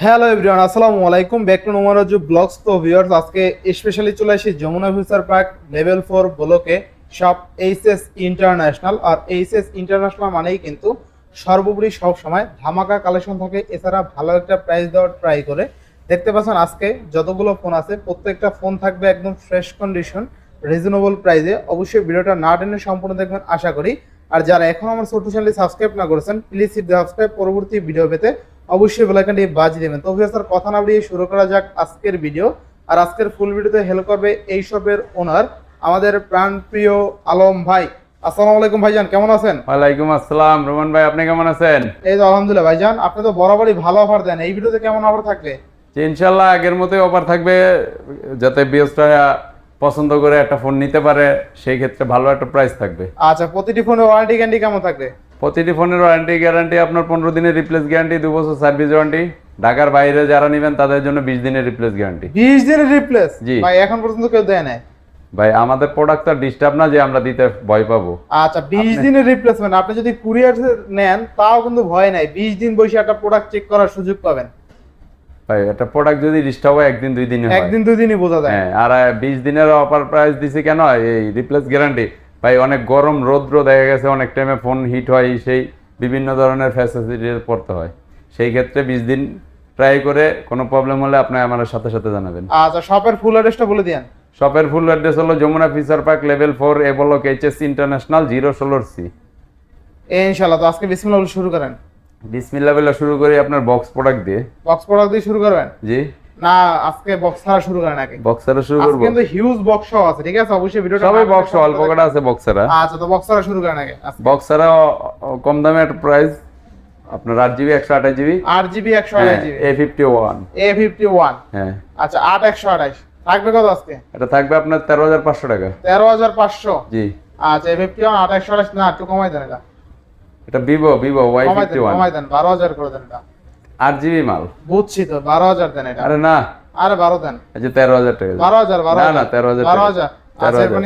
Hello everyone আসসালামু আলাইকুম। Back to নোমারাজু blogs তো ভিউয়ার্স আজকে স্পেশালি চলে আসি Jamuna future park level four ব্লকে সব এইচএস ইন্টারন্যাশনাল আর এইচএস ইন্টারন্যাশনাল মানেই কিন্তু সর্বোপরি সব সময় ধামাকা কালেকশন থাকে। এছাড়া ভালো একটা প্রাইস দেওয়ার ট্রাই করে। দেখতে পাচ্ছেন, আজকে যতগুলো ফোন আছে, প্রত্যেকটা ফোন থাকবে একদম ফ্রেশ কন্ডিশন রিজনেবল প্রাইসে অবশ্যই ভিডিওটা না টেনে সম্পূর্ণ দেখবেন, আশা করি। আর যারা এখন আমার ছোট্ট চ্যানেলটি সাবস্ক্রাইব না করেছেন প্লিজ সাবস্ক্রাইব পরবর্তী ভিডিও পেতে অবশ্যই বেলাইকনটি বাজিয়ে দেবেন। তো স্যার কথা না বাড়িয়ে শুরু করা যাক আজকের ভিডিও আর আজকের ফুল ভিডিওতে হেল্প করবে এই শপের ওনার আমাদের প্রাণপ্রিয় আলম ভাই। আসসালামু আলাইকুম ভাইজান কেমন আছেন? ওয়ালাইকুম আসসালাম। রোমান ভাই আপনি কেমন আছেন? এই তো আলহামদুলিল্লাহ ভাইজান আপনি তো বরাবরই ভালো অফার দেন। এই ভিডিওতে কেমন অফার থাকবে? যে ইনশাল্লাহ আগের মতোই অফার থাকবে। যাতে বিএসটা পছন্দ করে একটা ফোন নিতে পারে সেই ক্ষেত্রে ভালো একটা প্রাইস থাকবে। আচ্ছা প্রতিটি ফোনের ওয়ারেন্টি গ্যারান্টি কেমন থাকবে? প্রতিটি ফোনের ওয়ারেন্টি গ্যারান্টি আপনার পনেরো দিনের রিপ্লেস গ্যারান্টি দু বছর সার্ভিস ওয়ারেন্টি ঢাকার বাইরে যারা নেবেন তাদের জন্য বিশ দিনের রিপ্লেস গ্যারান্টি বিশ দিনের রিপ্লেস জি। ভাই এখন পর্যন্ত কেউ দেয় নাই। ভাই আমাদের প্রোডাক্ট ডিস্টার্ব না যে আমরা দিতে ভয় পাবো। আচ্ছা বিশ দিনের রিপ্লেসমেন্ট আপনি যদি কুরিয়ার নেন তাও কিন্তু ভয় নাই। বিশ দিন বসে একটা প্রোডাক্ট চেক করার সুযোগ পাবেন। ভাই একটা প্রোডাক্ট যদি ডিস্টার্ব হয় একদিন দুই দিনে হয়। একদিন দুই দিনই বোঝা যায়। হ্যাঁ আর বিশ দিনের অফার প্রাইস দিছি কেন? এই রিপ্লেস গ্যারান্টি ভাই অনেক গরম রৌদ্র দেখা গেছে অনেক টাইমে ফোন হিট হয় সেই বিভিন্ন ধরনের ফ্যাসিলিটি পড়তে হয়। সেই ক্ষেত্রে বিশ দিন ট্রাই করে কোনো প্রবলেম হলে আপনি আমার সাথে সাথে জানাবেন। আচ্ছা শপের ফুল অ্যাড্রেসটা বলে দিন শপের ফুল অ্যাড্রেস হলো Jamuna future park level four A block HS international zero ষোলোর সি ইনশাআল্লাহ তো আজকে বিসমিল্লাহ বলে শুরু করেন। বিসমিল্লা বেলা শুরু করি আপনার বক্স প্রোডাক্ট দিয়ে। বক্স প্রোডাক্ট দিয়ে শুরু করবেন? জি। না আজকে বক্স ছাড়া শুরু করেন আগে। বক্সারা শুরু করব। কিন্তু হিউজ বক্স আছে ঠিক আছে? অবশ্যই ভিডিওটা সবাই বক্স অল্প কটা আছে বক্সারা আচ্ছা তো বক্স ছাড়া শুরু করেন আগে বক্সারা কম দামে একটা প্রাইস আপনার আট জিবি একশো আঠাশ জিবি আট জিবি একশো আঠাশ GB A fifty one A fifty one হ্যাঁ। আচ্ছা আট একশো আঠাশ। থাকবে কত আজকে? এটা থাকবে আপনার তেরো হাজার পাঁচশো টাকা। তেরো হাজার পাঁচশো? জি। আচ্ছা এ ফিফটি ওয়ান আট একশো আঠাশ না একটু কমাই দেন এটা। এটা Vivo Vivo Y fifty one কমাই দেন বারো হাজার করে দেন এটা। আট জিবি মাল? বুঝছি তো বারো হাজার দেন এটা। আরে না। আরে বারো দেন। যে তেরো হাজার টাকা। বারো হাজার বারো না, হাজার। না, 13,000 বারো হাজার। 13,000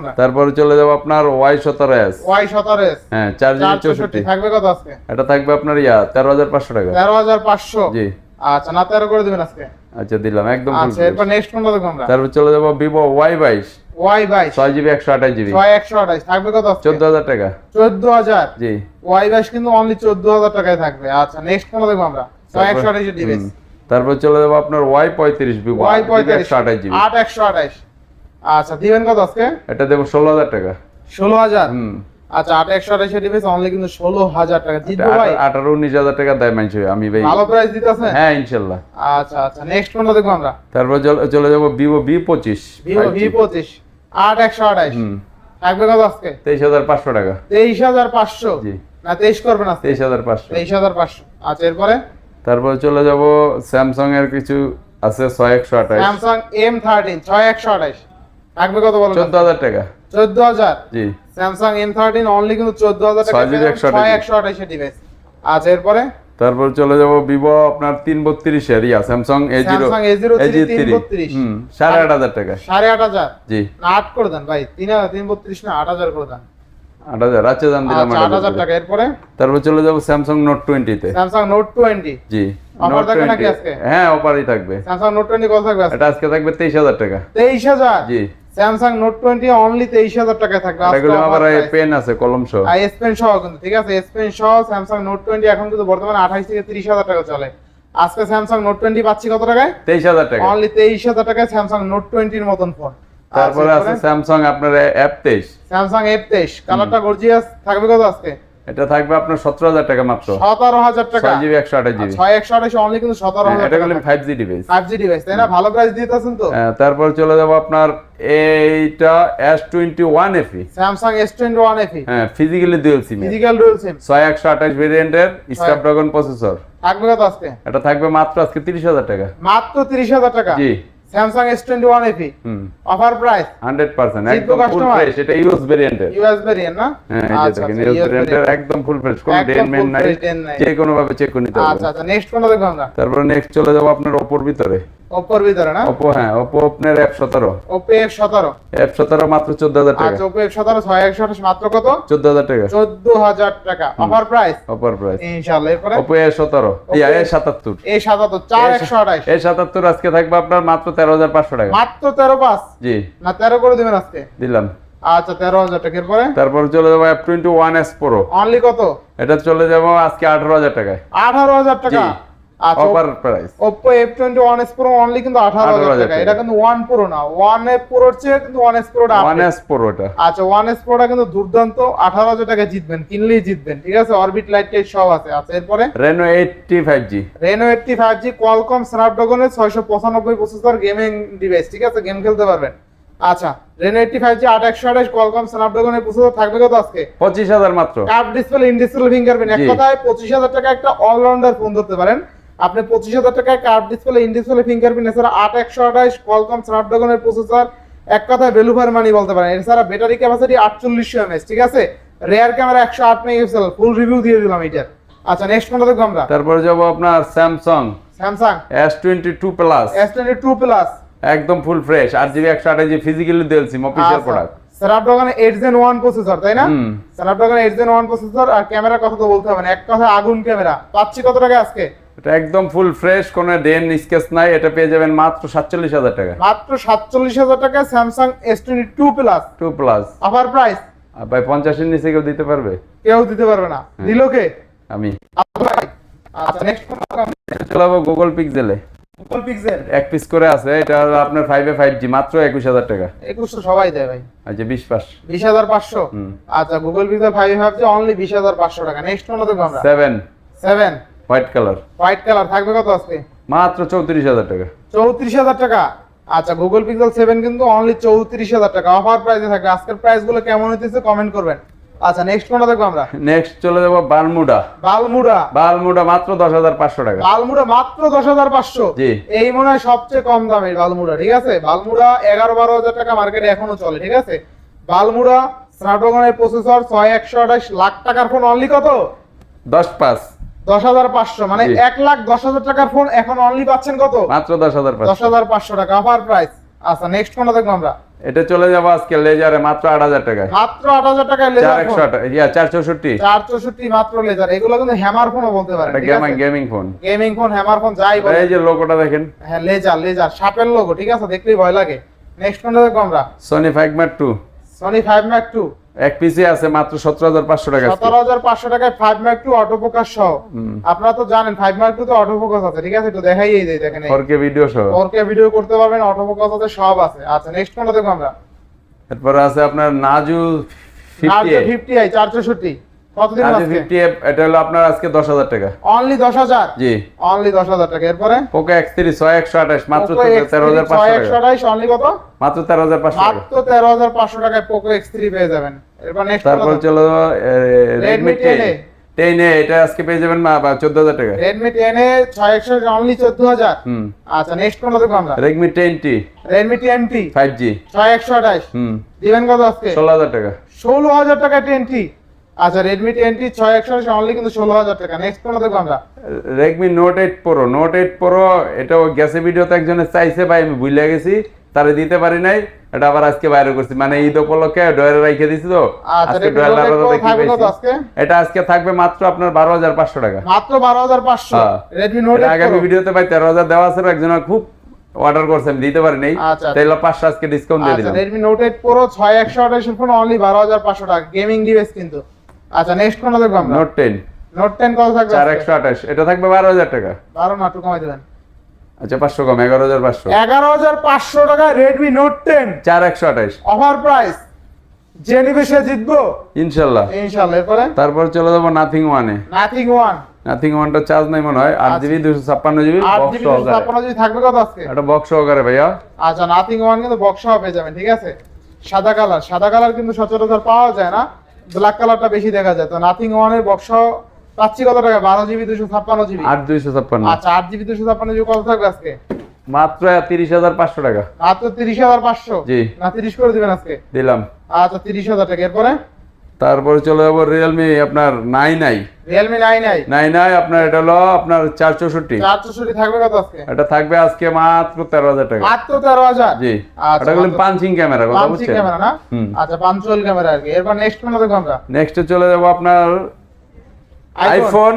আচ্ছা তারপরে চলে যাব আপনার ওয়াই সতেরো এস। ওয়াই সতেরো এস। হ্যাঁ চার জিবি চৌষট্টি। চৌষট্টি। থাকবে কত আজকে? এটা থাকবে আপনার ইয়া তেরো হাজার পাঁচশো টাকা। তেরো হাজার পাঁচশো। জি। আচ্ছা না তেরো করে দেবেন আজকে? আচ্ছা দিলাম একদম আচ্ছা এরপর নেক্সট কোনটা দেখব আমরা। তারপর চলে যাব ভিভো ওয়াই বাইশ। ওয়াই বাইশ। ছয় জিবি একশো আঠাশ জিবি ছয় একশো আঠাশ থাকবে কত চোদ্দ হাজার টাকা। চোদ্দ হাজার? জি। ওয়াই বাইশ কিন্তু অনলি চোদ্দ হাজার টাকায় থাকবে। আচ্ছা নেক্সট কোনটা দেখব আমরা। ছয় একশো আঠাশ ডিভাইস তারপর চলে যাব আপনার ওয়াই পঁয়ত্রিশ ভিভো ওয়াই পঁয়তাল্লিশ একশো আঠাশ জিবি আট একশো আঠাশ। আচ্ছা দিবেন কত আজকে? এটা দেবো ষোলো হাজার টাকা। ষোলো হাজার? হুম। আচ্ছা আট একশো ডিভাইস অনলি কিন্তু ষোলো হাজার টাকা। জিতবো ভাই? আঠারো উনিশ হাজার টাকা দেয় মাইনছে আমি ভাই ভালো প্রাইস দিতেছে? হ্যাঁ ইনশাল্লাহ। আচ্ছা আচ্ছা নেক্সট কোনটা দেখব আমরা? তারপর চলে- চলে যাব ভিভো বি পঁচিশ। ভিভো ভি পঁচিশ আট একশো আঠাশ থাকবে কত আজকে? তেইশ হাজার পাঁচশো টাকা। তেইশ হাজার পাঁচশো। জি। না তেইশ হাজার পাঁচশো। তেইশ হাজার পাঁচশো। আচ্ছা এরপরে? তারপর চলে যাব স্যামসাং এর কিছু আছে ছয় একশো আঠাশ স্যামসাং এম থার্টিন ছয় একশো আঠাশ থাকবে কত বলো? চোদ্দ হাজার টাকা। চোদ্দ হাজার? জি। স্যামসাং এম থার্টিন অনলি কিন্তু চোদ্দ হাজার টাকা 6GB 128 একশো আঠাশের ডিভাইস আচ্ছা এরপরে? তারপর চলে যাব ভিভো আপনার তিন বত্রিশ এর yeah Samsung A zero A G three সাড়ে আট হাজার টাকা সাড়ে আট হাজার? জি। আট করে দেন ভাই তিন হাজার তিন বত্রিশ না আট হাজার করে দেন। আট হাজার আচ্ছা দাম দিলাম আচ্ছা আট হাজার টাকা এরপরে? তারপর চলে যাব Samsung note Samsung twenty G Offer note থাকবে নাকি টোয়েন্টি আজকে? হ্যাঁ অফারই থাকবে। স্যামসাং নোট টোয়েন্টি কত থাকবে এটা আজকে থাকবে তেইশ হাজার টাকা। তেইশ হাজার? জি। স্যামসাং নোট টোয়েন্টি অনলি তেইশ হাজার টাকায় থাকবে। এগুলো আবার। পেন আছে কলম সহ। এস পেন সহ কিন্তু ঠিক আছে? এস পেন সহ স্যামসাং নোট টোয়েন্টি এখন কিন্তু বর্তমানে আঠাইশ থেকে তিরিশ হাজার টাকা চলে। আজকে স্যামসাং নোট টোয়েন্টি পাচ্ছি কত টাকায়? তেইশ হাজার টাকা। অনলি তেইশ হাজার টাকায় স্যামসাং নোট টোয়েন্টির মতন ফোন তারপরে আছে স্যামসাং আপনার এফ তেইশ। স্যামসাং এফ তেইশ। কালারটা গর্জিয়াস থাকবে কত আজকে? এটা থাকবে আপনার সতেরো হাজার টাকা মাত্র। সতেরো হাজার টাকা। জিবি একশো আঠাশ জিবি ছয় একশো আঠাশ অনলি কিন্তু সতেরো হাজার এটা হলো five G device five G device তাই না? ভালো প্রাইস দিতেছেন তো? তারপর চলে যাব আপনার এইটা S twenty one FE Samsung S twenty one FE হ্যাঁ physically dual SIM physical dual SIM ছয় একশো আঠাশ ভেরিয়েন্টের স্ন্যাপড্রাগন প্রসেসর থাকবে কত আজকে? এটা থাকবে মাত্র আজকে তিরিশ হাজার টাকা। মাত্র তিরিশ হাজার টাকা? জি। Samsung S twenty one FE offer price hundred percent একদম ফুল? ফ্রেশ এটা ইউএস ভেরিয়েন্টের ইউএস ভেরিয়েন্ট না? হ্যাঁ এই যে আচ্ছা আচ্ছা ইউএস ভেরিয়েন্টের। একদম ফুল ফ্রেশ কোনো একদম ডেন মেন full নাই। যে কোনো ভাবে চেক করে নিতে আচ্ছা আচ্ছা নেক্সট কোনটা দেখব আমরা? তারপরে নেক্সট চলে যাব আপনার ওপর ভিতরে। ওপ্পোর ভিতরে না? ওপো হ্যাঁ ওপো আপনার এফ সতেরো ওপো এফ সতেরো এফ সতেরো মাত্র চোদ্দ হাজার টাকা। আচ্ছা ওপো এফ সতেরো ছয় একশো আঠাশ মাত্র কত? চোদ্দ হাজার টাকা। চোদ্দ হাজার টাকা। অফার প্রাইস অপার প্রাইস ইনশাল্লাহ এরপরে? ওপো এ সতেরো। ইয়া এ সাতাত্তর। এই সাতাত্তর চার একশো আঠাশ। এ সাতাত্তর আজকে থাকবে আপনার মাত্র তেরো হাজার পাঁচশো টাকা। মাত্র তেরো পাঁচ? জি। না তেরো করে দিবেন আজকে? দিলাম। আচ্ছা তেরো হাজার টাকা। এরপরে? তারপর চলে যাব F twenty one S pro only কত? এটা চলে যাব আজকে আঠারো হাজার টাকায়। আঠারো হাজার টাকা? Offer price twenty one only কিন্তু আঠারো হাজার 18,000 টাকা। এটা কিন্তু না। চেয়ে কিন্তু আচ্ছা প্রোটা কিন্তু দুর্দান্ত। আঠারো হাজার টাকা জিতবেন কিনলেই জিতবেন। ঠিক আছে? অরবিট লাইট সব আচ্ছা এরপরে? প্রসেসর গেমিং ডিভাইস ঠিক আছে? গেম খেলতে পারবেন। আচ্ছা প্রসেসর থাকবে কত আজকে? পঁচিশ হাজার মাত্র। Curve display in display fingerprint এক কথায় পঁচিশ হাজার টাকা একটা অলরাউন্ডার ফোন ধরতে পারেন। আপনি পঁচিশ হাজার টাকায় curve display in display fingerprint এছাড়া আট একশো আঠাশ কোয়ালকম স্ন্যাপড্রাগনের প্রসেসর এক কথায় ভ্যালু ফর মানি বলতে পারেন। এছাড়া ব্যাটারি ক্যাপাসিটি আটচল্লিশশো এমএস ঠিক আছে? রেয়ার ক্যামেরা একশো আট মেগাপিক্সেল ফুল রিভিউ দিয়ে দিলাম এটার আচ্ছা নেক্সট কোনটা দেখব আমরা। তারপরে যাব আপনার Samsung Samsung S twenty two plus S twenty two plus একদম ফুল ফ্রেশ আট জিবি একশো আঠাশ GB physically dual SIM official product Snapdragon eight gen one processor তাই না। Snapdragon eight gen one processor আর ক্যামেরার কথা তো বলতে হবে না এক কথা আগুন ক্যামেরা পাচ্ছি কত টাকা আজকে? এটা একদম ফুল ফ্রেশ কোনো ডেন স্কেচ নাই এটা পেয়ে যাবেন মাত্র সাতচল্লিশ হাজার টাকা। মাত্র সাতচল্লিশ হাজার টাকা Samsung S twenty two plus two plus offer price ভাই পঞ্চাশের নিচে কেউ দিতে পারবে? কেউ দিতে পারবে না। দিল কে? আমি। আচ্ছা নেক্সট চালাবো গুগল পিক্সেলে গুগল পিক্সেল এক পিস করে আছে এটা আপনার ফাইভে ফাইভ জি মাত্র একুশ হাজার টাকা। একুশশো সবাই দেয় ভাই। আচ্ছা বিশ পাস বিশ হাজার পাঁচশো। আচ্ছা গুগল পিক্সেল ফাইভ ফাইভ যে অনলি বিশ হাজার পাঁচশো টাকা। নেক্সট কোনটা দেখব আমরা। Seven seven white colour white colour থাকবে কত আজকে? মাত্র চৌত্রিশ হাজার টাকা। চৌত্রিশ হাজার টাকা। আচ্ছা গুগল পিক্সেল সেভেন কিন্তু অনলি চৌত্রিশ হাজার টাকা। অফার প্রাইসে থাকবে। আজকের প্রাইসগুলো কেমন হইতেছে কমেন্ট করবেন। আচ্ছা নেক্সট কোনটা দেখব আমরা? নেক্সট চলে যাব বালমুডা বালমুড়া বালমুডা মাত্র দশ হাজার পাঁচশো টাকা। বালমুড়া মাত্র দশ হাজার পাঁচশো। জি। এই মনে হয় সবচেয়ে কম দামের বালমুড়া ঠিক আছে? বালমুড়া এগারো বারো হাজার টাকা মার্কেটে এখনও চলে ঠিক আছে? বালমুড়া স্ন্যাপড্রাগনের প্রসেসর ছয় একশো আঠাশ লাখ টাকার ফোন অনলি কত? দশ পাঁচ। দশ হাজার পাঁচশো মানে এক লাখ দশ হাজার টাকার ফোন এখন অনলি পাচ্ছেন কত? মাত্র দশ হাজার দশ হাজার পাঁচশো টাকা অফার প্রাইস আচ্ছা নেক্সট কোনটা দেখব আমরা? এটা চলে যাব আজকে লেজারে মাত্র আট হাজার টাকায়। মাত্র আট হাজার টাকায় লেজার একশো চার চৌষট্টি। চার চৌষট্টি মাত্র লেজার এগুলো কিন্তু হ্যামার ফোনও বলতে পারেন gaming gaming phone gaming phone hammer phone যাই বলে এই যে লোগোটা দেখেন। হ্যাঁ লেজার লেজার সাপের লোগো ঠিক আছে? দেখলেই ভয় লাগে। নেক্সট কোনটা দেখব আমরা? Sony five mat two Sony five mark two এক পিসে আছে মাত্র সতেরো হাজার পাঁচশো টাকা। সতেরো হাজার পাঁচশো টাকায় five mark two auto focus সহ আপনারা তো জানেন ফাইভ মার্ক টু তো অটো ফোকাস আছে ঠিক আছে? একটু দেখাই এই দেখেন ফোর কে ভিডিও সহ। ওরকে ভিডিও করতে পারবেন অটো ফোকাস আছে সব আছে। আচ্ছা নেক্সট কোনটা দেখব আমরা? এরপরে আছে আপনার নাজু ফিফটি ফিফটি আই চার চৌষট্টি কতদিন নাজু ফিফটি এটা হলো আপনার আজকে দশ হাজার টাকা। অনলি দশ হাজার? জি। অনলি দশ হাজার টাকা। এরপরে? পোকো এক্স থ্রি ছয় একশো আঠাশ মাত্র তেরো হাজার পাঁচশো ছয় একশো কত? মাত্র তেরো হাজার পাঁচশো মাত্র তেরো হাজার পাঁচশো টাকায় পোকো এক্স থ্রি পেয়ে যাবেন। তারপর চলো রেডমি 10A টেন টেনে এটা আজকে পেয়ে যাবেন চোদ্দ হাজার টাকা রেডমি টেন ছয় একশো অনলি চোদ্দ হাজার আচ্ছা নেক্সট কোনটা দেখব আমরা। Redmi ten T Redmi ten T five G ছয় একশো আঠাইশ হুম। দিবেন কত আজকে? ষোলো হাজার টাকা। ষোলো হাজার টাকা টেন টি আচ্ছা রেডমি টেন টি ছয় একশো অনলি কিন্তু ষোলো হাজার টাকা নেক্সট কোনটা দেখব আমরা। Redmi note eight pro note eight pro এটা ও গেছে ভিডিওতে একজনে চাইছে ভাই আমি ভুলে গেছি তারে দিতে পারি নাই। এটা আবার আজকে বাইরে করছি। মানে ঈদ উপলক্ষে ডয়ারে রেখে দিছি তো। আচ্ছা, আজকে Redmi ডয়ার Note 8 Pro। এটা আজকে থাকবে মাত্র আপনার বারো হাজার পাঁচশো টাকা। মাত্র বারো হাজার পাঁচশো। হ্যাঁ। আগামী ভিডিওতে ভাই তেরো হাজার দেওয়া আছে একজন খুব অর্ডার দিতে পারি নাই। আচ্ছা। তাইলে পাঁচশো আজকে ডিসকাউন্ট দিয়ে আচ্ছা দিলাম। রেডমি নোট এইট প্রো ছয় একশো আঠাশের ফোন অনলি বারো হাজার পাঁচশো টাকা। গেমিং ডিভাইস কিন্তু। আচ্ছা নেক্সট কোনটা দেখব আমরা? নোট টেন নোট টেন কত থাকবে চার আজকে? একশো আঠাশ। এটা থাকবে বারো হাজার টাকা। বারো না একটু কমাই দেবেন। আচ্ছা পাঁচশো কম এগারো হাজার পাঁচশো। এগারো হাজার পাঁচশো টাকা রেডমি নোট টেন। চার একশো আঠাশ। অফার প্রাইস যে নিবে সে জিতবো। ইনশাল্লাহ। ইনশাল্লাহ এরপরে? তারপর চলে যাব নাথিং ওয়ানে নাথিং ওয়ান নাথিং ওয়ানটা চার্জ নাই মনে হয়। আট জিবি দুশো ছাপ্পান্ন জিবি বক্স জিবি সহকারে। থাকবে কত আজকে? একটা বক্স সহকারে ভাইয়া। আচ্ছা নাথিং ওয়ান কিন্তু বক্স পেয়ে যাবেন ঠিক আছে? সাদা কালার সাদা কালার কিন্তু সচরাচর পাওয়া যায় না। ব্ল্যাক কালারটা বেশি দেখা যায়। তো নাথিং ওয়ানের বক্স পাচ্ছি কত টাকা? বারো জিবি দুশো ছাপ্পান্ন জিবি? আট দুইশো ছাপ্পান্ন। আচ্ছা আট জিবি দুশো ছাপ্পান্ন জিবি কত থাকবে আজকে? মাত্র তিরিশ হাজার পাঁচশো টাকা। মাত্র তিরিশ হাজার পাঁচশো? জি। না তিরিশ করে দিবেন আজকে? দিলাম। আচ্ছা তিরিশ হাজার টাকা। এরপরে? তারপরে চলে যাব রিয়েলমি আপনার nine I Realme nine I nine I আপনার এটা হলো আপনার চার চৌষট্টি। চার চৌষট্টি থাকবে কত আজকে? এটা থাকবে আজকে মাত্র তেরো হাজার টাকা। মাত্র তেরো হাজার? জি। আচ্ছা, এটা পাঞ্চিং ক্যামেরা কথা বুঝছেন? ক্যামেরা না? আচ্ছা পাঞ্চুয়াল ক্যামেরা আর কি। এরপর নেক্সট কোনটা দেখব আমরা। নেক্সটে চলে যাব আপনার আইফোন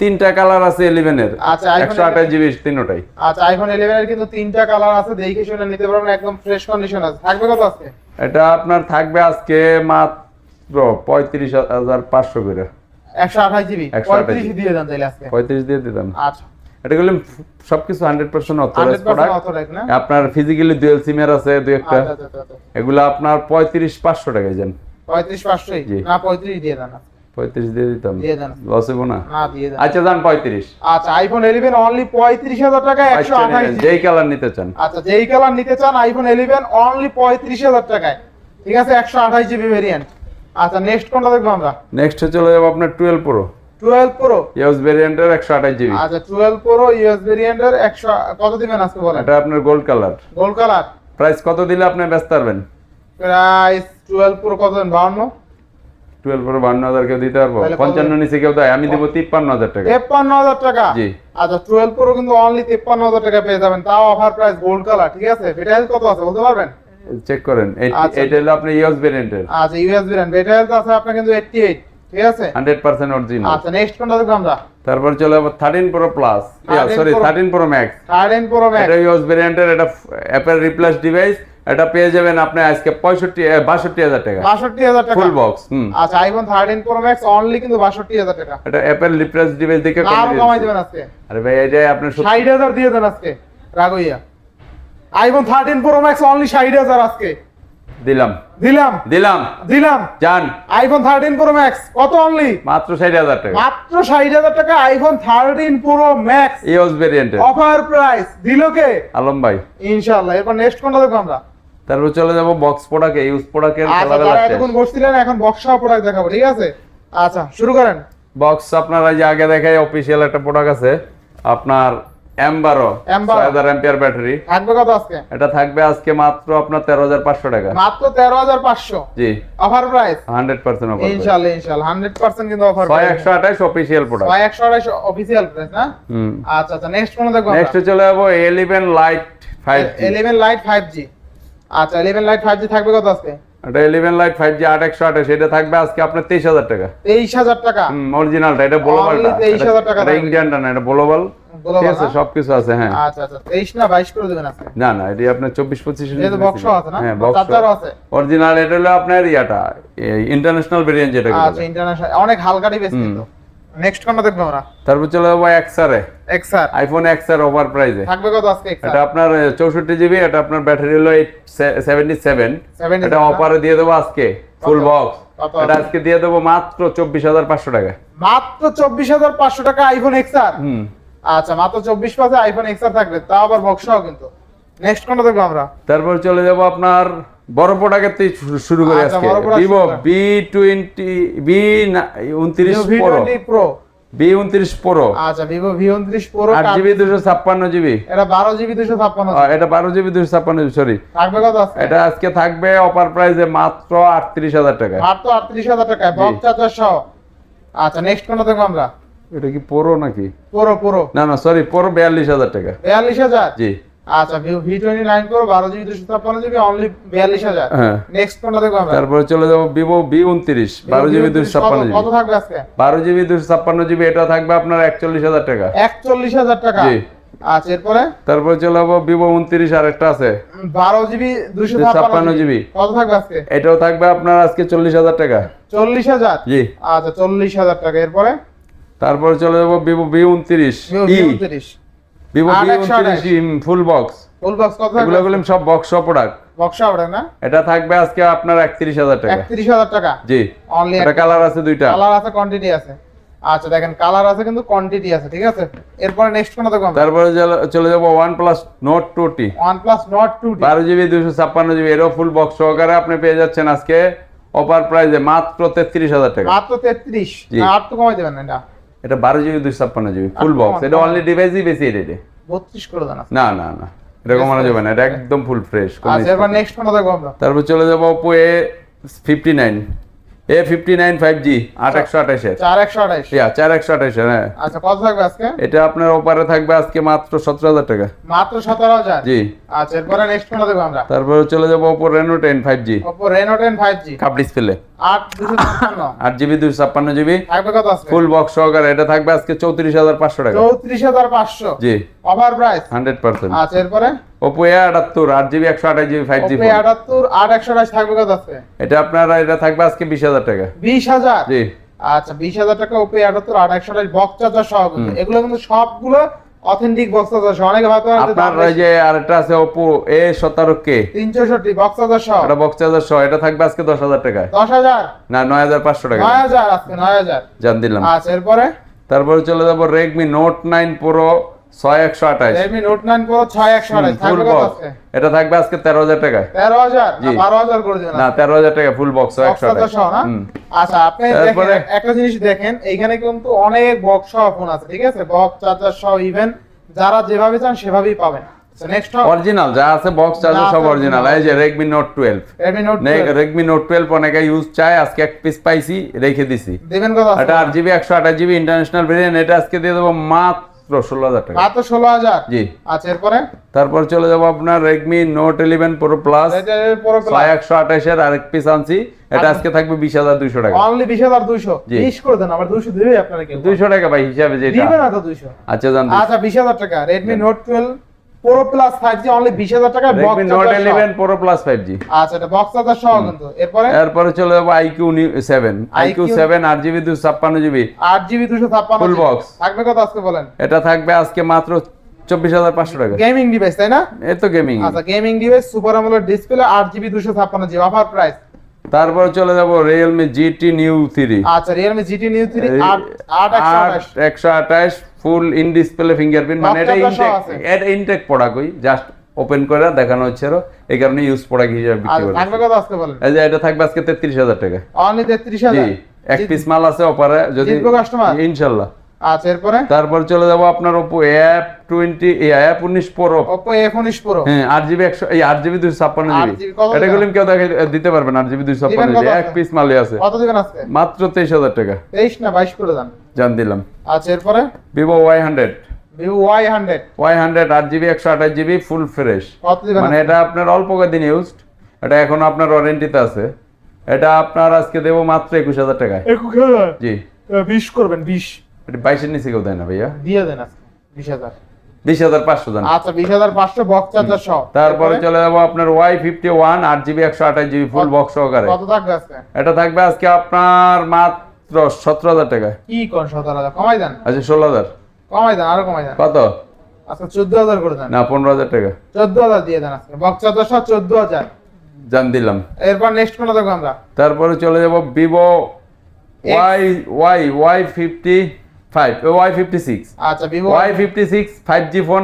তিনটা কালার আছে ইলেভেনের আচ্ছা, iPhone একশো আঠাশ জিবি তিনোটাই। আচ্ছা আইফোন ইলেভেন এর কিন্তু তিনটা কালার আছে দেখে শুনে নিতে পারবেন একদম ফ্রেশ কন্ডিশন আছে। থাকবে কত আজকে? এটা আপনার থাকবে আজকে মাত্র পঁয়ত্রিশ হাজার পাঁচশো করে। একশো আঠাশ জিবি 128 পঁয়ত্রিশ দিয়ে দেন তাহলে আজকে। পঁয়ত্রিশ দিয়ে দিতাম। আচ্ছা। এটা সবকিছু অথরাইজ প্রোডাক্ট আপনার ফিজিক্যালি ডুয়েল সিমের আছে দু একটা। আচ্ছা আচ্ছা আচ্ছা এগুলো আপনার পঁয়ত্রিশ পাঁচশো টাকায় যান পঁয়ত্রিশ পাঁচশোই? জি। না পঁয়ত্রিশ দিয়ে দেন পঁয়ত্রিশ দিয়ে দিতাম। লস হব না? আচ্ছা যান পঁয়ত্রিশ। আচ্ছা আইফোন ইলেভেন অনলি পঁয়ত্রিশ হাজার টাকা একশো যেই কালার নিতে চান। আচ্ছা যেই কালার নিতে চান আইফোন ইলেভেন অনলি পঁয়ত্রিশ হাজার টাকায়। ঠিক আছে একশো আঠাশ জিবি ভেরিয়েন্ট আচ্ছা নেক্সট কোনটা দেখব আমরা? নেক্সট চলে যাব আপনার twelve pro twelve pro US ভেরিয়েন্টের একশো আঠাশ জিবি আচ্ছা টুয়েলভ প্রো ইউএস ভেরিয়েন্টের একশো কত দিবেন আজকে বলেন? এটা আপনার gold colour gold colour price কত দিলে আপনি ব্যস্ত পারবেন প্রাইস টুয়েলভ প্রো কত দেন বাউন্ন? টুয়েলভ প্রো বান্ন কেউ দিতে পারব? তাহলে কত? পঞ্চান্ন নিচে কেউ দেয় আমি দেবো তিপ্পান্ন টাকা। তেপ্পান্ন হাজার টাকা? জি। আচ্ছা টুয়েলভ প্রো কিন্তু অনলি তেপ্পান্ন হাজার টাকা পেয়ে যাবেন। তাও অফার প্রাইস গোল্ড কালার ঠিক আছে? বেটাইল কত আছে বলতে পারবেন? চেক করেন আচ্ছা। এটা হলো আপনার ইউএস ভেরিয়েন্টের আচ্ছা ইউএস বেটাইল আছে আপনার কিন্তু এইটটি এইট ঠিক আছে? হান্ড্রেড পার্সেন্ট অরিজিনাল আচ্ছা নেক্সট কোনটা দেখব আমরা তারপর চলে যাব pro plus sorry Pro- thirteen pro max thirteen pro max এটা ইউএস ভেরিয়েন্টের এটা অ্যাপেল রিপ্লেস ডিভাইস এটা পেয়ে যাবেন আপনি আজকে পঁয়ষট্টি বাষট্টি হাজার টাকা। বাষট্টি হাজার টাকা। ফুল বক্স আচ্ছা iPhone thirteen pro max only কিন্তু বাষট্টি হাজার টাকা। এটা অ্যাপেল রিপ্লেস ডিভাইস দেখে কমিয়ে কমাই। দেবেন আজকে। আরে ভাই এটা আপনার সত্যি- ষাট হাজার দিয়ে দেন আজকে রাগইয়া iPhone thirteen pro max only ষাট হাজার আজকে। দিলাম। দিলাম। দিলাম। দিলাম। যান। আইফোন থার্টিন প্রো ম্যাক্স কত অনলি মাত্র ষাট হাজার টাকা। মাত্র ষাট হাজার টাকা iPhone thirteen pro max US ভেরিয়েন্টের অফার প্রাইস দিলো কে? আলম ভাই। ইনশাআল্লাহ এরপর নেক্সট কোনটা দেখব আমরা? তারপর চলে যাব বক্স প্রোডাক্টে ইউজ প্রোডাক্টের এতক্ষণ বসছিলেন এখন বক্স প্রোডাক্ট দেখাবো ঠিক আছে? আচ্ছা শুরু করেন। বক্স আপনার যে আগে দেখাই অফিসিয়াল একটা প্রোডাক্ট আছে। আপনার এম বারো M12 ছয় হাজার এম্পিয়ার ব্যাটারি থাকবে কত আজকে? এটা থাকবে আজকে মাত্র আপনার তেরো হাজার পাঁচশো টাকা। মাত্র তেরো হাজার পাঁচশো? জি। অফার প্রাইস ইনশাআল্লাহ ইনশাআল্লাহ কিন্তু অফার প্রোডাক্ট প্রাইস না? আচ্ছা আচ্ছা নেক্সট কোন দেখব নেক্সট চলে যাব eleven lite five eleven lite five G আচ্ছা ইলেভেন লাইট ফাইভ জি থাকবে কত আজকে? এটা ইলেভেন লাইট ফাইভ জি আট একশো আঠাশ এটা থাকবে আজকে আপনার তেইশ হাজার টাকা। তেইশ হাজার টাকা? অরিজিনালটা এটা গ্লোবালটা Only 23,000 টাকা। ইন্ডিয়ানটা না এটা ঠিক আছে সবকিছু আছে হ্যাঁ। আচ্ছা আচ্ছা তেইশ না বাইশ করে দেবেন আজকে? না না এটি আপনার চব্বিশ পঁচিশ যেহেতু বক্স আছে না? হ্যাঁ বক্স আছে। অরিজিনাল এটা হলো আপনার ইয়াটা ইন্টারন্যাশনাল ভেরিয়েন্ট যেটা আচ্ছা ইন্টারন্যাশনাল অনেক হালকা ডিভাইস কিন্তু। নেক্সট কোনটা দেখব আমরা? তারপর চলে যাব এক্সারে এক্সার আইফোন এক্সার ওভার প্রাইসে থাকবে কত আজকে এটা আপনার চৌষট্টি জিবি এটা আপনার ব্যাটারি হলো সেভেন্টি 77 এটা অফারে দিয়ে দেবো আজকে ফুল বক্স এটা আজকে দিয়ে দেবো মাত্র চব্বিশ হাজার পাঁচশো টাকা। মাত্র চব্বিশ হাজার পাঁচশো টাকা আইফোন এক্সার হুম। আচ্ছা মাত্র চব্বিশ পাঁচে আইফোন এক্সার থাকবে। তাও আবার বক্সও কিন্তু। নেক্সট কোনটা দেখব আমরা? তারপর চলে যাব আপনার বড় প্রোডাক্টের থেকে শুরু- করি আচ্ছা, আজকে ভিভো। বি টোয়েন্টি বি উনত্রিশ প্রো বি উনত্রিশ প্রো আচ্ছা ভিভো ভি উনত্রিশ প্রো আট জিবি দুশো ছাপ্পান্ন জিবি এটা বারো জিবি দুশো ছাপ্পান্ন এটা বারো জিবি দুশো ছাপ্পান্ন জিবি সরি থাকবে কত এটা আজকে থাকবে অফার প্রাইসে মাত্র আটত্রিশ হাজার টাকা। মাত্র আটত্রিশ হাজার টাকায়। বক্স চার্জার সহ। আচ্ছা নেক্সট কোনটা দেখব আমরা? এটা কি প্রো নাকি? পুরো পুরো না না সরি প্রো বিয়াল্লিশ হাজার টাকা। বিয়াল্লিশ হাজার? জি। আচ্ছা ভি টোয়েন্টি নাইন প্রো বারো জিবি দুশো ছাপ্পান্ন জিবি অনলি বিয়াল্লিশ হাজার। হ্যাঁ। নেক্সট কোনটা দেখব তারপরে চলে যাব ভিভো বি উনত্রিশ বারো জিবি দুশো ছাপ্পান্ন জিবি কত থাকবে আজকে? বারো জিবি দুশো ছাপ্পান্ন জিবি এটা থাকবে আপনার একচল্লিশ হাজার টাকা। একচল্লিশ হাজার টাকা? আচ্ছা এরপরে? তারপরে চলে যাব ভিভো উনত্রিশ আর একটা আছে। বারো জিবি দুশো ছাপ্পান্ন জিবি। কত থাকবে আজকে? এটাও থাকবে আপনার আজকে চল্লিশ হাজার টাকা। চল্লিশ হাজার? জি। আচ্ছা চল্লিশ হাজার টাকা। এরপরে? তারপরে চলে যাব ভিভো বি উনত্রিশ। Vivo full box full box কত এগুলো থাকবে? সব বক্স প্রোডাক্ট বক্সা ওটা না? এটা থাকবে আজকে আপনার একত্রিশ হাজার টাকা। একত্রিশ হাজার টাকা? জি। অনলি এটা কালার আছে দুইটা। কালার আছে কোয়ান্টিটি আছে। আচ্ছা দেখেন কালার আছে কিন্তু কোয়ান্টিটি আছে ঠিক আছে? এরপরে নেক্সট তারপরে চলে- যাব এরও ফুল বক্স সহকারে আপনি পেয়ে যাচ্ছেন আজকে অফার প্রাইসে মাত্র তেত্রিশ হাজার টাকা। মাত্র তেত্রিশ। আর তো কমাই দেবেন না এটা এটা বারো জিবি দুশো ছাপ্পান্ন জিবি ফুল আচ্ছা, বক্স এটা কমান। অনলি ডিভাইসই বেশি রেটে বত্রিশ করে দেন না না না। এটা কমানো যাবে না এটা একদম ফুল ফ্রেশ আচ্ছা নেক্সট তারপর চলে যাব Oppo A fifty nine A fifty nine five G আট একশো আঠাশের চার একশো আঠাইশ ইয়া চার একশো আঠাশের হ্যাঁ। আচ্ছা কত থাকবে আজকে? এটা আপনার ওপারে থাকবে আজকে মাত্র সতেরো হাজার টাকা। মাত্র সতেরো হাজার? জি। আচ্ছা এরপরে নেক্সট ফোনটা দেখব আমরা। তারপরে চলে যাব Oppo Reno ten five G Oppo Reno ten five G cup display আট দুশো ছাপ্পান্ন। আট জিবি দুশো ছাপ্পান্ন জিবি। থাকবে কত আজকে? ফুল বক্স সহকারে এটা থাকবে আজকে চৌত্রিশ হাজার পাঁচশো টাকা। চৌত্রিশ হাজার পাঁচশো। জি। Offer price hundred percent. আচ্ছা এরপরে? ওপো এ আটাত্তর আট জিবি একশো আঠাশ জিবি ফাইভ জি ওপো আটাত্তর আট একশো আঠাশ থাকবে কত এটা আপনার এটা থাকবে আজকে বিশ হাজার টাকা। বিশ হাজার? জি। আচ্ছা বিশ হাজার টাকা ওপো আটাত্তর আট একশো আঠাশ বক্স চার্জার সহ। এগুলো কিন্তু সবগুলো অথেন্টিক বক্স চার্জার সহ অনেকে ভাবতে পারে আপনার ওই যে আরেকটা আছে Oppo এ সতেরো কে তিনশোষট্টি বক্স চার্জার সহ এটা বক্স চার্জার সহ এটা থাকবে আজকে দশ হাজার টাকায়। দশ হাজার? না নয় হাজার পাঁচশো টাকা। নয় হাজার আজকে নয় হাজার। জান দিলাম। আচ্ছা এরপরে? তারপরে চলে যাব রেডমি নোট নাইন প্রো ছয় একশো আঠাশ। নোট নাইন প্রো ছয় একশো ফুল বক্স এটা থাকবে আজকে তেরো হাজার টাকায়। তেরো হাজার? বারো হাজার করে দেবেন না। তেরো হাজার টাকা ফুল বক্স বক্স একশো আঠাশ। সহ না? হুম। আচ্ছা আপনি একটা জিনিস দেখেন এইখানে কিন্তু অনেক বক্স সহ ফোন আছে ঠিক আছে? বক্স চার্জার সহ ইভেন যারা যেভাবে চান সেভাবেই পাবেন। নেক্সট অরিজিনাল যা আছে বক্স চার্জার সব অরিজিনাল এই যে অনেকে ইউজ চায় আজকে এক পিস পাইছি রেখে দিছি। দেবেন কত? এটা ইন্টারন্যাশনাল ভেরিয়েন্ট এটা আজকে দিয়ে দেবো মাত্র ষোলো হাজার টাকা। মাত্র ষোলো হাজার? জি। আচ্ছা এরপরে? তারপর চলে যাব আপনার Redmi Note eleven pro plus একশো আঠাশের আরেক পিস আনছি। এটা আজকে থাকবে বিশ হাজার দুইশো টাকা। অনলি বিশ হাজার দুইশো? বিশ করে দেন আবার দুইশো দিবে আপনারা দুইশো টাকা ভাই হিসাবে যেটা। দিবে না তো দুইশো। আচ্ছা জান। আচ্ছা বিশ হাজার টাকা। Redmi Note twelve pro plus five G only বিশ হাজার টাকা box note eleven pro plus five G আচ্ছা এটা বক্স চার্জার সহ কিন্তু। এরপরে? এরপরে চলে যাব IQ সেভেন আট জিবি দুশো ছাপ্পান্ন জিবি আট জিবি দুশো ছাপ্পান্ন Full box। থাকবে কত আজকে বলেন? এটা থাকবে আজকে মাত্র চব্বিশ হাজার পাঁচশো টাকা। গেমিং ডিভাইস তাই না? এই তো গেমিং আচ্ছা gaming device super AMOLED display আট জিবি দুশো ছাপ্পান্ন জিবি অফার প্রাইস তারপরে চলে যাব রিয়েলমি জিটি নিউ থ্রি আচ্ছা রিয়েলমি জিটি নিউ থ্রি একশো আঠাশ। ফুল ইন ডিসপ্লে ফিঙ্গারপ্রিন্ট মানে এটা ইনটেক এটা ইনটেক প্রোডাক্ট ওই জাস্ট ওপেন করে দেখানো হচ্ছে আরও। এই কারণে ইউজ প্রোডাক্ট হিসেবে বিক্রি আচ্ছা করে থাকবে কত আজকে বলেন? এই যে এটা থাকবে আজকে তেত্রিশ হাজার টাকা। অনলি তেত্রিশ জি হাজার এক পিস মাল আছে অপারে যদি? ইনশাল্লাহ। আচ্ছা এরপরে? তারপর চলে যাব আপনার ওপো অ্যাপ টোয়েন্টি অ্যাপ উনিশ প্রো ওপো এফ উনিশ প্রো হ্যাঁ আট জিবি একশো এই আট জিবি দুশো ছাপ্পান্ন জিবি। এটা টাকা? কেউ দিতে পারবে না আট জিবি দুশো ছাপ্পান্ন জিবি। এক? পিস মালে আছে। কত দিবেন আজকে? মাত্র তেইশ হাজার টাকা। তেইশ না বাইশ করে দেন। জান দিলাম। আচ্ছা এরপরে? Vivo Y hundred Vivo Y hundred Y hundred আট জিবি একশো আঠাশ জিবি ফুল ফ্রেশ কত দিবেন মানে এটা আপনার অল্প কদিন ইউজড এটা এখনও আপনার ওয়ারেন্টিতে আছে। এটা আপনার আজকে দেবো মাত্র একুশ হাজার টাকায়। একুশ হাজার? জি। বিশ করবেন বিশ। বাইশের নিচে কেউ দেয় না ভাইয়া? দিয়ে দেন বিশ হাজার। বিশ হাজার পাঁচশো জান আচ্ছা বিশ হাজার পাঁচশো বক্স চার্জার সহ। তারপরে চলে যাব আপনার ওয়াই ফিফটি ওয়ান আট জিবি একশো আঠাশ জিবি ফুল বক্স সহকারে। কত থাকবে আজকে? এটা থাকবে আজকে আপনার মাত্র সতেরো হাজার টাকায়। কি কোন সতেরো হাজার? কমাই দেন। আচ্ছা ষোলো হাজার। কমাই দেন আরও কমাই দেন। কত? আচ্ছা চোদ্দ হাজার করে দেন। না পনেরো হাজার টাকা। চোদ্দ হাজার দিয়ে দেন আজকে। বক্স চার্জার সহ চোদ্দ হাজার। জান দিলাম। এরপর নেক্সট কোনটা দেখব আমরা। তারপরে চলে যাব Vivo Y Y Y fifty five Y fifty six আচ্ছা ফোন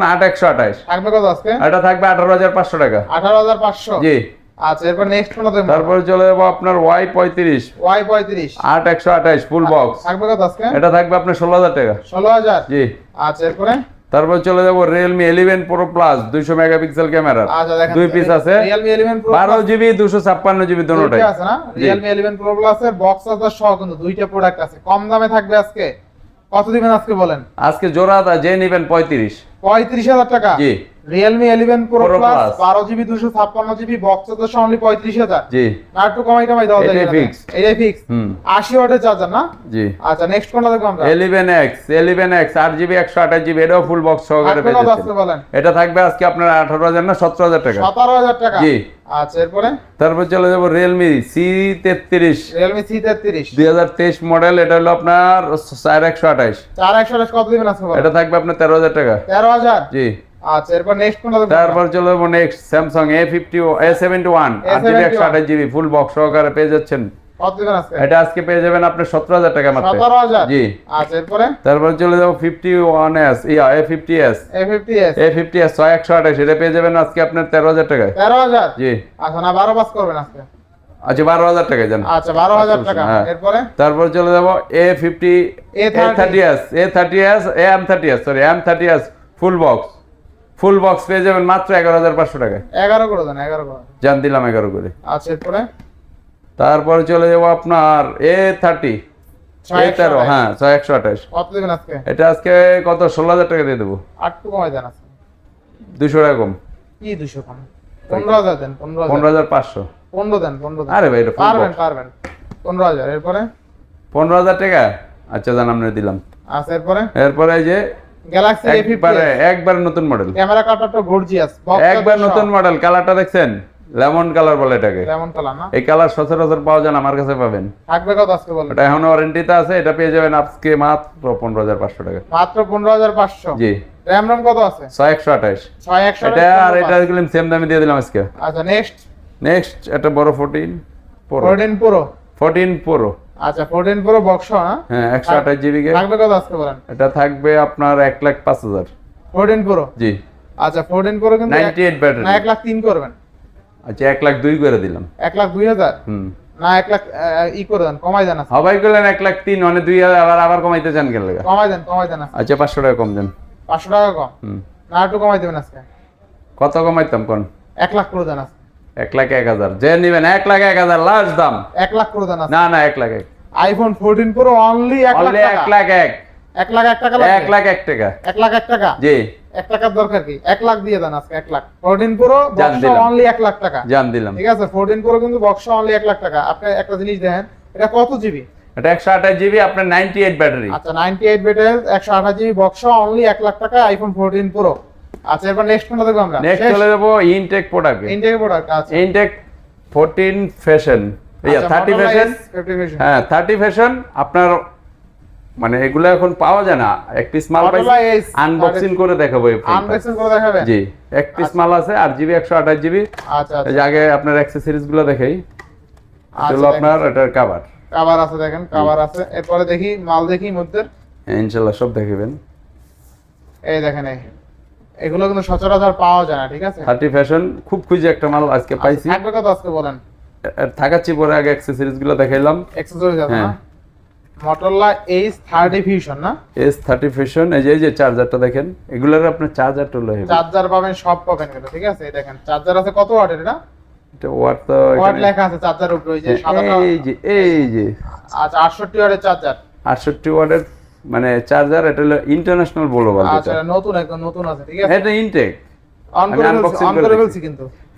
থাকবে কত আজকে? এটা থাকবে টাকা। জি। আচ্ছা এরপর নেক্সট কোনটা দেখব। তারপরে চলে যাব আপনার ওয়াই পঁয়ত্রিশ। ওয়াই পঁয়ত্রিশ। আট একশো আঠাশ ফুল বক্স থাকবে কত আজকে? এটা থাকবে আপনার ষোলো হাজার টাকা। ষোলো হাজার? জি। আচ্ছা এরপরে? তারপর চলে যাব মেগাপিক্সেল ক্যামেরা আচ্ছা দুই পিস আছে। বারো জিবি দুশো ছাপ্পান্ন জিবি দুটোটাই। আছে না। রিয়েলমি ইলেভেন প্রো প্লাস এর বক্স চার্জার সহ কিন্তু দুইটা প্রোডাক্ট আছে। কম দামে থাকবে আজকে? কত দিবেন আজকে বলেন? আজকে জোড়া যে নিবেন পঁয়ত্রিশ। পঁয়ত্রিশ হাজার টাকা? জি। Realme eleven pro Pro Plus। বারো জিবি দুশো ছাপ্পান্ন বক্স চার্জার অনলি পঁয়ত্রিশ হাজার। জি। না একটু কমাই টমাই দেওয়া যায় এটাই এখানে। ফিক্স হুম। আশি ওয়াটের চার্জার না? জি। আচ্ছা নেক্সট কোনটা দেখব আমরা? এলিভেন এক্স এলিভেন এক্স আট জিবি একশো আঠাশ জিবি এটাও ফুল বক্স সহকারে পেয়ে এটা থাকবে আজকে আপনার আঠারো হাজার না সতেরো হাজার টাকা। সতেরো হাজার টাকা? জি। আচ্ছা এরপরে? তারপর চলে যাব রিয়েলমি সি তেত্রিশ। রিয়েলমি সি তেত্রিশ। দুই হাজার তেইশ মডেল এটা হলো আপনার চার একশো আঠাশ। চার একশো আঠাশ কত দিবেন আজকে এটা থাকবে আপনার তেরো হাজার টাকা। তেরো হাজার? জি। আচ্ছা এরপর নেক্সট কোনটা তারপর চলে যাব next Samsung A fifty A seventy one আট জিবি একশো আঠাশ জিবি ফুল বক্স সহকারে পেয়ে যাচ্ছেন। কত দিবেন আজকে? এটা আজকে পেয়ে যাবেন আপনি সতেরো হাজার টাকা মাত্র। সতেরো হাজার? জি। আচ্ছা এরপরে? তারপর চলে যাব fifty one S yeah A fifty S A fifty S A fifty S ছয় একশো আঠাশ এটা পেয়ে যাবেন আজকে আপনার তেরো হাজার টাকায়। তেরো হাজার? জি। আচ্ছা না বারো পাস করবেন আজকে। আচ্ছা বারো হাজার যান। আচ্ছা বারো হাজার টাকা। এরপরে? তারপর চলে যাব A fifty A thirty S A thirty S A M thirty S sorry M thirty S full box full box পেয়ে যাবেন মাত্র এগারো হাজার পাঁচশো টাকায়। এগারো করে দেন এগারো করে। জান দিলাম এগারো করে। আচ্ছা এরপরে? তারপরে চলে যাব আপনার এ থার্টি তেরো। হ্যাঁ ছয় একশো আঠাশ। কত দেবেন আজকে? এটা আজকে কত? ষোলো হাজার টাকা দিয়ে দেবো। আটটু কমাই দেন দুশো টাকা কম। কি দুশো কম? পনেরো হাজার দেন পনেরো হাজার। পাঁচশো। পনেরো দেন পনেরো দেন। আরে ভাই এটা পারবেন পারবেন। পনেরো হাজার এরপরে? পনেরো হাজার টাকা? আচ্ছা জান আমরা দিলাম। আচ্ছা এরপরে? এরপরে এই যে গ্যালাক্সি একবারে একবার নতুন মডেল ক্যামেরা কাটারটা গর্জিয়াস একবার নতুন মডেল কালারটা দেখছেন? লেমন কালার বলে এটাকে। লেমন কালার না? এই কালার সচরাচর পাওয়া যায় আমার কাছে পাবেন। থাকবে কত আজকে বলেন? এটা এখনও ওয়ারেন্টিতে আছে এটা পেয়ে যাবেন আজকে মাত্র পনেরো হাজার পাঁচশো টাকা। মাত্র পনেরো হাজার পাঁচশো? জি। র্যাম রম কত আছে? ছয় একশো আঠাশ। ছয় একশো এটা আর এটা দিলাম সেম দামে দিয়ে দিলাম আজকে। আচ্ছা নেক্সট নেক্সট একটা বড় fourteen pro fourteen pro fourteen pro আচ্ছা ফোরটিন প্রো বক্স হ্যাঁ? একশো আঠাশ জিবি থাকবে কত আজকে বলেন? এটা থাকবে আপনার লাখ পাঁচ হাজার। ফোরটিন প্রো জি। আচ্ছা ফোরটিন প্রো কিন্তু ব্যাটারি না লাখ করবেন। আচ্ছা লাখ করে দিলাম। লাখ হুম। না লাখ ই করে দেন কমাই দেন। সবাই এক লাখ মানে আবার আবার কমাইতে চান কেন লাগা? কমাই দেন কমাই দেন আজকে। আচ্ছা পাঁচশো টাকা কম দেন। টাকা কম? হুম। না একটু কমাই দেবেন আজকে। কত কমাইতাম কোন? এক লাখ করে দেন আজকে। এক লাখ এক হাজার যে নিবেন এক লাখ এক হাজার লাস্ট দাম এক লাখ করে দেন না না এক লাখ এক আইফোন ফোরটিন প্রো অনলি এক লাখ এক লাখ এক এক লাখ এক টাকা এক লাখ এক টাকা এক লাখ এক টাকা জি এক টাকার দরকার কি এক লাখ দিয়ে দেন আজকে এক লাখ ফোরটিন প্রো অনলি এক লাখ টাকা জান দিলাম ঠিক আছে ফোরটিন প্রো কিন্তু বক্স অনলি এক লাখ টাকা আপনি একটা জিনিস দেখেন এটা কত জিবি এটা একশো আঠাশ জিবি আপনার নাইনটি এইট ব্যাটারি আচ্ছা নাইনটি এইট বেটের একশো আঠাশ জিবি বক্স অনলি এক লাখ টাকা আইফোন ফোরটিন প্রো আচ্ছা এরপর নেক্সট কোনটা দেখব আমরা? নেক্সট চলে যাব ইনটেক প্রোডাক্ট ইন্ডিয়া প্রোডাক্ট আচ্ছা। Intact fourteen fashion yeah thirty fashion হ্যাঁ থার্টি ফ্যাশন আপনার মানে এগুলো এখন পাওয়া যায় না। এক পিস মাল আনবক্সিং করে দেখাবো এই আনবক্সিং করে দেখাবেন জি এক পিস মাল আছে আর জিবি একশো আঠাশ জিবি আচ্ছা এই আগে আপনার অ্যাক্সেসরিজগুলো দেখাই। এটা আচ্ছা আপনার এটার কাভার কাভার আছে দেখেন কাভার আছে। এরপরে দেখি মাল দেখি মধ্যে ইনশাল্লাহ সব দেখাবেন। এই দেখেন এই। এগুলো কিন্তু সচরাচর পাওয়া যায় না ঠিক আছে? থার্টি ফ্যাশন খুব খুঁজে একটা মাল আজকে পাইছি। আচ্ছা, থাকবে কত আজকে বলেন? থাকাচ্ছি পরে আগে অ্যাক্সেসরিজগুলো দেখাইলাম। এক্সেসরিজ আছে না? হ্যাঁ। মোটরলা এইচ থার্টি ফিউশন না? এস থার্টি ফ্যাশন এই যে এই যে চার্জারটা দেখেন এগুলোর আপনার চার্জারটা হলো হেভি চার্জার পাবেন সব পাবেন কিন্তু ঠিক আছে? এই দেখেন চার্জার আছে কত ওয়াটের এটা? এটা ওয়াট তো ওয়াট লেখা আছে চার্জার উপরে ওই যে এই যে এই যে। আচ্ছা 68 ওয়াটের চার্জার আটষট্টি ওয়াটের মানে চার্জার এটা হলো ইন্টারন্যাশনাল বলো বল আচ্ছা নতুন একদম নতুন আছে ঠিক আছে? এটা ইনটেক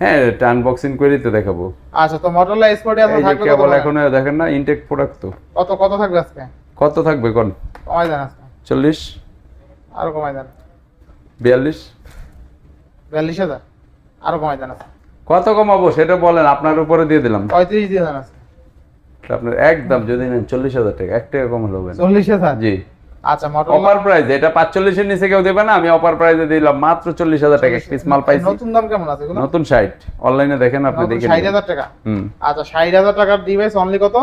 হ্যাঁ এটা আনবক্সিং তো দেখাবো। আচ্ছা তো এস আছে থাকবে কেবল এখন দেখেন না ইনটেক প্রোডাক্ট তো। কত কত থাকবে আজকে? কত থাকবে কোন? কমাই দেন আজকে। চল্লিশ? আরও কমাই দেন। বিয়াল্লিশ? বিয়াল্লিশ হাজার? আরও কমাই দেন কত কমাবো সেটা বলেন আপনার উপরে দিয়ে দিলাম। পঁয়ত্রিশ দিয়ে দেন আজকে। আপনার একদম যদি নেন চল্লিশ হাজার টাকা এক টাকা কম হলে হবে না। চল্লিশ হাজার? জি। আচ্ছা মোটরলা অফার প্রাইস এটা নিচে কেউ দেবে না আমি অফার প্রাইসে দিলাম মাত্র চল্লিশ হাজার টাকা পিস মাল পাইছি। নতুন দাম কেমন আছে নতুন সাইট অনলাইনে দেখেন আপনি দেখে ষাট টাকা? হুম। আচ্ছা ষাট হাজার টাকার ডিভাইস অনলি কত?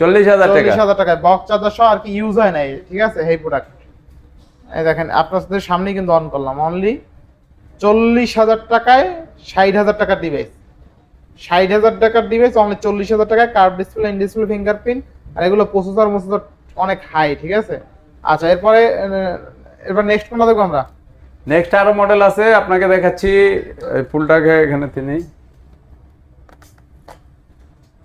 চল্লিশ হাজার টাকা। চল্লিশ হাজার বক্স চার্জার সহ আর কি ইউজ হয় নাই ঠিক আছে? এই প্রোডাক্ট এই দেখেন আপনার সাথে সামনে কিন্তু অন করলাম। অনলি চল্লিশ হাজার টাকায় ষাট হাজার টাকার ডিভাইস ষাট হাজার টাকার ডিভাইস অনলি চল্লিশ হাজার টাকায় curve display in display fingerprint আর এগুলো প্রসেসর অনেক হাই ঠিক আছে? আচ্ছা এরপরে এরপর নেক্সট কোনটা দেখব আমরা? নেক্সট আরও মডেল আছে আপনাকে দেখাচ্ছি ফুলটাকে এখানে তিনি।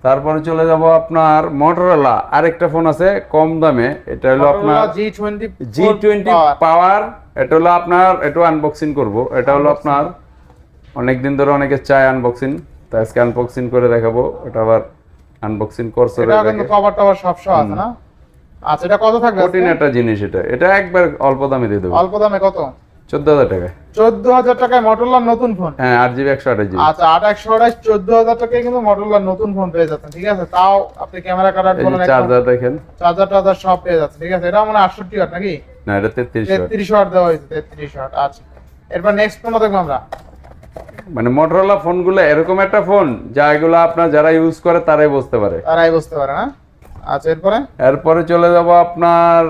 তারপরে চলে যাব আপনার মোটরোলা আরেকটা ফোন আছে কম দামে। এটা হলো আপনার জি টোয়েন্টি জি টোয়েন্টি পাওয়ার এটা হলো আপনার এটা আনবক্সিং করব। এটা হলো আপনার অনেকদিন ধরে অনেকে চায় আনবক্সিং তো আজকে আনবক্সিং করে দেখাবো। এটা আবার আনবক্সিং করছে এটা কিন্তু কভার টভার সব সহ আছে না? আচ্ছা এটা কত থাকবে কঠিন একটা জিনিস এটা। এটা একবার অল্প দামে দিয়ে দেবো। অল্প দামে কত? চোদ্দ হাজার টাকা চোদ্দ হাজার টাকায় মোটরলার নতুন ফোন হ্যাঁ আট জিবি একশো আঠাশ জিবি। আচ্ছা আট একশো আঠাশ চোদ্দ হাজার টাকায় কিন্তু মোটরলার নতুন ফোন পেয়ে যাচ্ছেন ঠিক আছে? তাও আপনি ক্যামেরা বলেন চার্জার দেখেন। চার্জার টার্জার সব পেয়ে যাচ্ছে ঠিক আছে? এটা মানে আটষট্টি ওয়াট নাকি? না এটা তেত্রিশ তেত্রিশ ওয়াট দেওয়া হয়েছে তেত্রিশ ওয়াট আচ্ছা। এরপর নেক্সট ফোন দেখব আমরা। মানে মোটরোলা ফোনগুলো এরকম একটা ফোন যা এগুলো আপনার যারা ইউজ করে তারাই বুঝতে পারে। তারাই বুঝতে পারে না? আচ্ছা এরপরে? এরপরে চলে যাব আপনার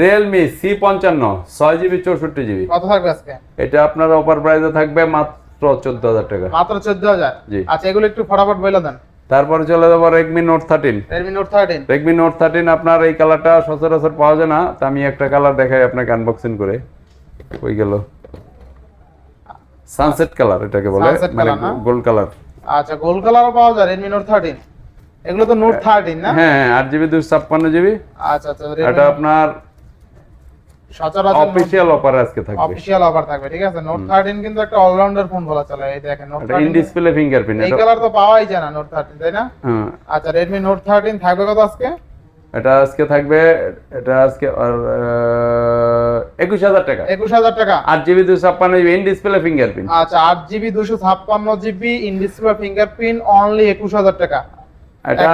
রিয়েলমি সি পঞ্চান্ন ছয় জিবি চৌষট্টি জিবি। কত থাকবে আজকে? এটা আপনার অফার প্রাইসে থাকবে মাত্র চোদ্দ হাজার টাকা। মাত্র চোদ্দ হাজার? জি। আচ্ছা এগুলো একটু ফটাফট বলে দেন। তারপরে চলে যাব Redmi Note thirteen Redmi Note thirteen Redmi Note thirteen আপনার এই কালারটা সচরাচর পাওয়া যায় না তা আমি একটা কালার দেখাই আপনাকে আনবক্সিং করে। ওই গেল। সানসেট কালার এটাকে বলে মানে? গোল্ড কালার আচ্ছা গোল্ড কালারও পাওয়া যায় রেডমি নোট থার্টিন এগুলো তো নোট থার্টিন না? হ্যাঁ দুশো ছাপ্পান্ন জিবি আচ্ছা আচ্ছা এটা আপনার সচরাচর অফিসিয়াল অফার আজকে থাকবে। অফিসিয়াল অফার থাকবে ঠিক আছে? নোট থার্টিন কিন্তু একটা অলরাউন্ডার ফোন বলা চলে এই দেখেন নোট এটা ইন ডিসপ্লে ফিঙ্গারপ্রিন্ট এই কালার তো পাওয়াই যায় না নোট থার্টিন তাই না? হ্যাঁ। আচ্ছা রেডমি নোট থার্টিন থাকবে কত আজকে? এটা আজকে থাকবে এটা আজকে একুশ হাজার টাকা। একুশ হাজার টাকা। আট জিবি দুশো ছাপ্পান্ন জিবি ইন ডিসপ্লে ফিঙ্গারপ্রিন্ট আচ্ছা আট জিবি দুশো ছাপ্পান্ন GB in display fingerprint only একুশ হাজার টাকা। এটা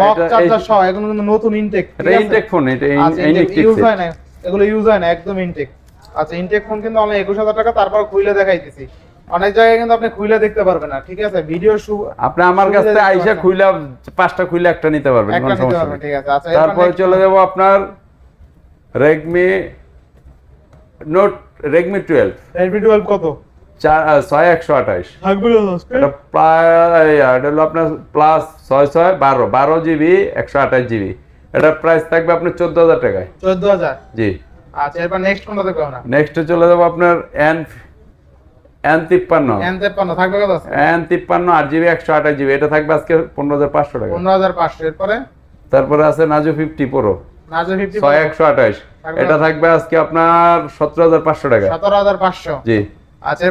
বক্স চার্জার সহ এগুলো কিন্তু নতুন ইনটেক এটা ইনটেক ফোন এটা আচ্ছা ইনটেক ইউজ হয় না এগুলো ইউজ হয় না একদম ইনটেক আচ্ছা ইনটেক ফোন কিন্তু অনলি একুশ হাজার টাকা তারপর খুলে দেখাইতেছি। অনেক জায়গায় কিন্তু আপনি খুলে দেখতে পারবেন না ঠিক আছে? ভিডিও আপনি আমার কাছ থেকে আইসা খুইলা পাঁচটা খুইলা একটা নিতে পারবেন কোনো সমস্যা নেই। ঠিক আছে। আচ্ছা তারপরে চলে যাব আপনার Redmi Note Redmi twelve Redmi 12 কত? চার ছয় একশো আঠাইশ। এটা প্রায় এটা হলো আপনার প্লাস ছয় ছয় বারো বারো জিবি একশো আঠাশ জিবি। এটার প্রাইস থাকবে আপনার চোদ্দ হাজার টাকায়। চোদ্দ হাজার? জি। আচ্ছা এরপর নেক্সট কোনটা দেখব না নেক্সটে চলে যাব আপনার এন এন তিপ্পান্ন। এন তেপ্পান্ন থাকবে কত এন তিপ্পান্ন আট জিবি একশো আঠাশ জিবি। এটা থাকবে আজকে পনেরো হাজার পাঁচশো টাকা। পনেরো হাজার পাঁচশো। এরপরে? তারপরে আছে Narzo fifty pro Narzo fifty ছয় একশো আঠাশ এটা থাকবে আজকে আপনার সতেরো হাজার পাঁচশো টাকা। সতেরো হাজার পাঁচশো। জি।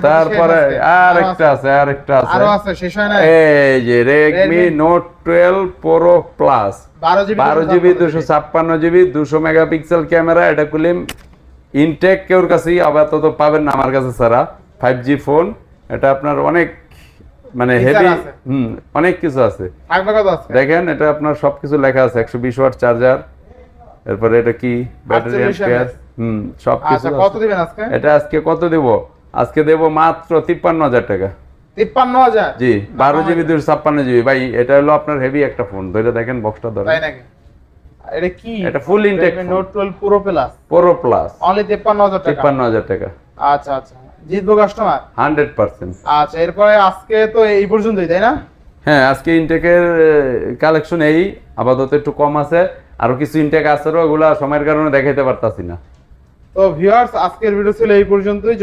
তারপরে আর একটা আছে? আর একটা আছে। আরও আছে শেষ হয় না এই যে Redmi জিবি বারো জিবি মেগাপিক্সেল ক্যামেরা এটা কুলিম ইনটেক কেউর কাছেই আপাতত পাবেন না আমার কাছে জি ফোন এটা আপনার অনেক মানে হেভি। হুম অনেক কিছু আছে। দেখেন এটা আপনার সবকিছু লেখা আছে একশো বিশ ওয়াট চার্জার এরপরে এটা কি? ব্যাটারি 48 হুম সবকিছু আচ্ছা কত। দিবেন আজকে? এটা আজকে কত দেব? আজকে দেব মাত্র তিপ্পান্ন হাজার টাকা। তিপ্পান্ন হাজার? জি বারো জিবি দুশো ছাপ্পান্ন জিবি। ভাই এটা হলো আপনার হেভি একটা ফোন ধরে দেখেন বক্সটা ধরে। এটা কি? এটা intake phone। নোট পুরো প্লাস প্রো প্লাস অনলি টাকা? আচ্ছা আচ্ছা। জিতবো কাস্টমার হান্ড্রেড পার্সেন্ট। আচ্ছা এরপরে আজকে তো এই পর্যন্তই তাই না? হ্যাঁ আজকে ইনটেকের কালেকশন এই। আপাতত একটু কম আছে। আরও কিছু ইনটেক আছে ওগুলা সময়ের কারণে দেখাইতে পারতাছি না। তো ভিউয়ার্স আজকের ভিডিও ছিল এই পর্যন্তই।